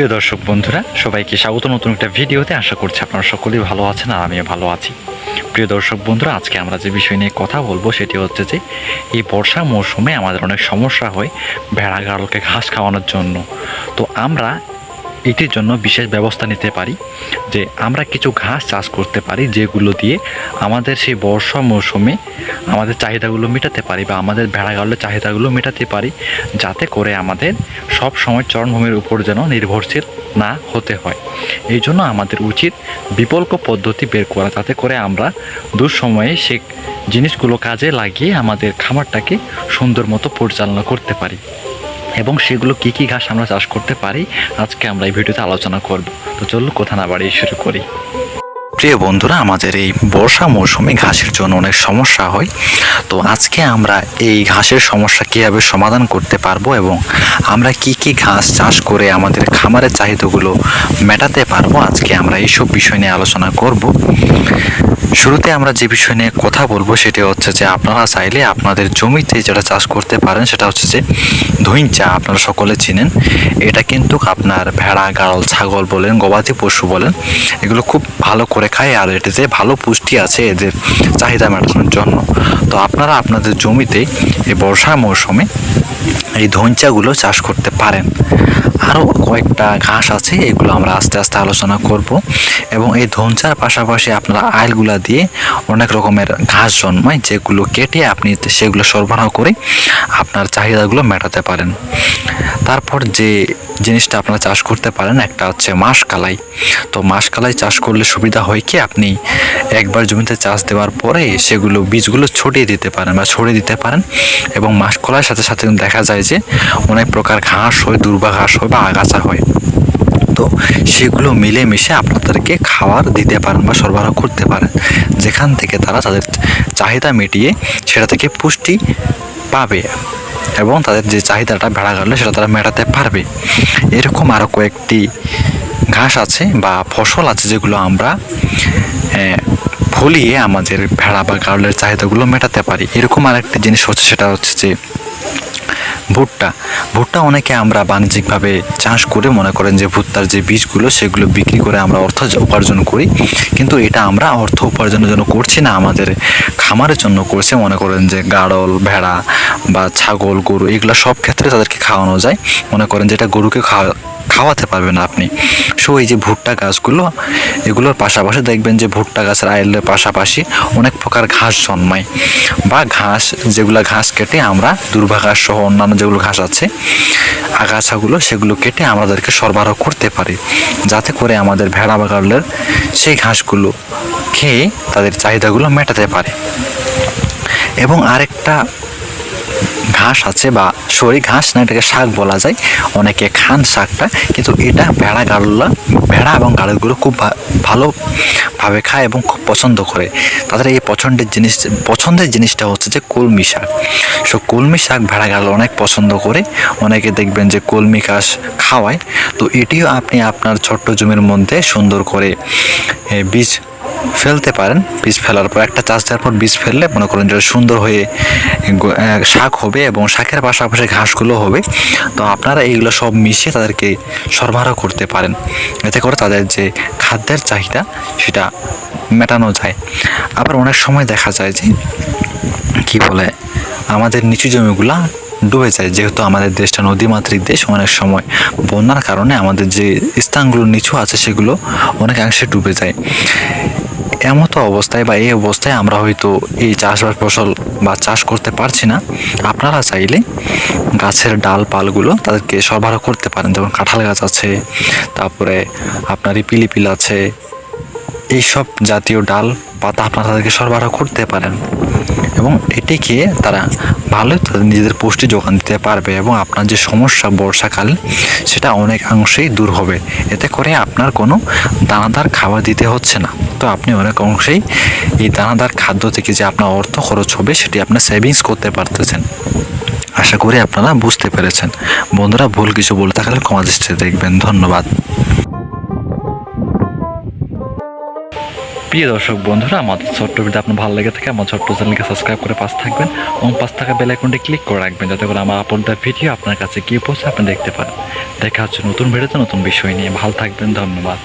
প্রিয় দর্শক বন্ধুরা, সবাইকে স্বাগত। নতুন একটা ভিডিওতে আশা করছি আপনারা সকলেই ভালো আছেন আর আমিও ভালো আছি। প্রিয় দর্শক বন্ধুরা, আজকে আমরা যে বিষয় নিয়ে কথা বলব সেটি হচ্ছে যে, এই বর্ষা মৌসুমে আমাদের অনেক সমস্যা হয় ভেড়া গাড়লকে ঘাস খাওয়ানোর জন্য। তো আমরা এটির জন্য বিশেষ ব্যবস্থা নিতে পারি যে আমরা কিছু ঘাস চাষ করতে পারি যেগুলো দিয়ে আমাদের সেই বর্ষা মৌসুমে আমাদের চাহিদাগুলো মেটাতে পারি বা আমাদের ভেড়া গাড়লের চাহিদাগুলো মেটাতে পারি যাতে করে আমাদের সব সময় চরণভূমির উপর যেন নির্ভরশীল না হতে হয়। এই জন্য আমাদের উচিত বিকল্প পদ্ধতি বের করা যাতে করে আমরা দুঃসময়ে সে জিনিসগুলো কাজে লাগিয়ে আমাদের খামারটাকে সুন্দর মতো পরিচালনা করতে পারি। এবং সেগুলো কী কী ঘাস আমরা চাষ করতে পারি, আজকে আমরা এই ভিডিওতে আলোচনা করব। তো চলুন কোথা না বাড়িয়ে শুরু করি। প্রিয় বন্ধুরা, আমাদের এই বর্ষা মৌসুমে ঘাসের জন্য অনেক সমস্যা হয়। তো আজকে আমরা এই ঘাসের সমস্যা কীভাবে সমাধান করতে পারব এবং আমরা কি কি ঘাস চাষ করে আমাদের খামারের চাহিদাগুলো মেটাতে পারব, আজকে আমরা এইসব বিষয় নিয়ে আলোচনা করব। শুরুতে আমরা যে বিষয় নিয়ে কথা বলব সেটি হচ্ছে যে আপনারা চাইলে আপনাদের জমিতে যেটা চাষ করতে পারেন সেটা হচ্ছে যে ধইঞ্চা আপনারা সকলে চিনেন। এটা কিন্তু আপনার ভেড়া, গাড়ল, ছাগল বলেন, গবাদি পশু বলেন, এগুলো খুব ভালো করে খায় আর এটাতে ভালো পুষ্টি আছে এদের চাহিদা মেটানোর জন্য। তো আপনারা আপনাদের জমিতে এই বর্ষা মৌসুমে এই ধনচাগুলো চাষ করতে পারেন। আরও কয়েকটা ঘাস আছে, এগুলো আমরা আস্তে আস্তে আলোচনা করব। এবং এই ধনচার পাশাপাশি আপনারা আইলগুলা দিয়ে অনেক রকমের ঘাস জন্মায়, যেগুলো কেটে আপনি সেগুলো সরবরাহ করে আপনার চাহিদাগুলো মেটাতে পারেন। তারপর যে জিনিসটা আপনারা চাষ করতে পারেন, একটা হচ্ছে মাসকালাই তো মাসকালাই চাষ করলে সুবিধা হয় কি? আপনি একবার জমিতে চাষ দেওয়ার পরে সেগুলো বীজগুলো ছড়িয়ে দিতে পারেন বা ছড়িয়ে দিতে পারেন। এবং মাসকলাইয়ের সাথে সাথে দেখা যায় যে অনেক প্রকার ঘাস হয়, দুর্বা ঘাস হয় বা আগাছা হয়। তো সেগুলো মিলেমিশে আপনাদেরকে খাবার দিতে পারেন বা সরবরাহ করতে পারেন। যেখান থেকে তারা তাদের চাহিদা মিটিয়ে সেটা থেকে পুষ্টি পাবে এবং তাদের যে চাহিদাটা ভেড়া গাড়লে সেটা তারা মেটাতে পারবে। এরকম আরও কয়েকটি ঘাস আছে বা ফসল আছে যেগুলো আমরা ফলিয়ে আমাদের ভেড়া বা গাড়লের চাহিদাগুলো মেটাতে পারি। এরকম আরেকটি জিনিস হচ্ছে সেটা হচ্ছে যে ভুট্টা। ভুট্টা অনেকে আমরা বাণিজ্যিকভাবে চাষ করে মনে করেন যে ভুট্টার যে বীজগুলো, সেগুলো বিক্রি করে আমরা অর্থ উপার্জন করি। কিন্তু এটা আমরা অর্থ উপার্জনের জন্য করছি না, আমাদের খামারের জন্য করছে। মনে করেন যে গাড়ল, ভেড়া বা ছাগল, গরু, এগুলো সব ক্ষেত্রে তাদেরকে খাওয়ানো যায়। মনে করেন যেটা গরুকে খাওয়া খাওয়াতে পারবেন আপনি। সো এই যে ভুট্টা গাছগুলো, এগুলোর পাশাপাশি দেখবেন যে ভুট্টা গাছের আইলের পাশাপাশি অনেক প্রকার ঘাস জন্মায় বা ঘাস, যেগুলো ঘাস কেটে আমরা দুর্বা ঘাস সহ অন্যান্য যেগুলো ঘাস আছে, আগাছাগুলো সেগুলো কেটে আমাদেরকে সরবরাহ করতে পারি। যাতে করে আমাদের ভেড়া বাগালের সেই ঘাসগুলো খেয়ে তাদের চাহিদাগুলো মেটাতে পারে। এবং আরেকটা ঘাস আছে বা সরি ঘাস না, এটাকে শাক বলা যায়। অনেকে খান শাকটা, কিন্তু এটা ভেড়া গাড়লা ভেড়া এবং গাড়লগুলো খুব ভালোভাবে খায় এবং খুব পছন্দ করে। তাদের এই পছন্দের জিনিস, পছন্দের জিনিসটা হচ্ছে যে কলমি শাক। সো কলমি শাক ভেড়া গাড়ল অনেক পছন্দ করে। অনেকে দেখবেন যে কলমি ঘাস খাওয়ায়। তো এটিও আপনি আপনার ছোট্ট জমির মধ্যে সুন্দর করে বীজ ফেলতে পারেন, বীজ ফেলার পর একটা চাষ দেওয়ার পর বীজ ফেললে মনে করেন যে সুন্দর হয়ে শাক হবে এবং শাকের পাশাপাশি ঘাসগুলো হবে। তো আপনারা এইগুলো সব মিশিয়ে তাদেরকে সরবরাহ করতে পারেন। এতে করে তাদের যে খাদ্যের চাহিদা সেটা মেটানো যায়। আবার অনেক সময় দেখা যায় যে, কি বলে, আমাদের নিচু জমিগুলা ডুবে যায়। যেহেতু আমাদের দেশটা নদীমাতৃক দেশ, অনেক সময় বন্যার কারণে আমাদের যে স্থানগুলো নিচু আছে সেগুলো অনেকাংশে ডুবে যায়। এমতো অবস্থায় বা এই অবস্থায় আমরা হয়তো এই চাষবাস ফসল বা চাষ করতে পারছি না। আপনারা চাইলে গাছের ডাল পালগুলো তাদেরকে সরবরাহ করতে পারেন। যেমন কাঁঠাল গাছ আছে, তারপরে আপনার পিলিপিল আছে, এইসব জাতীয় ডাল, পাতা আপনারা তাদেরকে সরবরাহ করতে পারেন। এবং এটি খেয়ে তারা ভালোই তাদের নিজেদের পুষ্টি যোগান দিতে পারবে এবং আপনার যে সমস্যা বর্ষাকাল, সেটা অনেকাংশেই দূর হবে। এতে করে আপনার কোনো দানাদার খাবার দিতে হচ্ছে না। তো আপনি অনেক অংশেই এই দানাদার খাদ্য থেকে যে আপনার অর্থ খরচ হবে, সেটি আপনি সেভিংস করতে পারতেছেন। আশা করি আপনারা বুঝতে পেরেছেন। বন্ধুরা, ভুল কিছু বলে থাকলে ক্ষমা দৃষ্টিতে দেখবেন। ধন্যবাদ। প্রিয় দর্শক, বন্ধুরা, আমাদের ছোট্ট ভিডিও আপনার ভালো লেগে থাকে, আমার ছোট্ট চ্যানেলকে সাবস্ক্রাইব করে পাশে থাকবেন। এবং পাশ থাকা বেল আইকনটি ক্লিক করে রাখবেন, যাতে করে আমার আপন ভিডিও আপনার কাছে গিয়ে পৌঁছে আপনি দেখতে পারেন। দেখা হচ্ছে নতুন ভিডিওতে নতুন বিষয় নিয়ে। ভালো থাকবেন, ধন্যবাদ।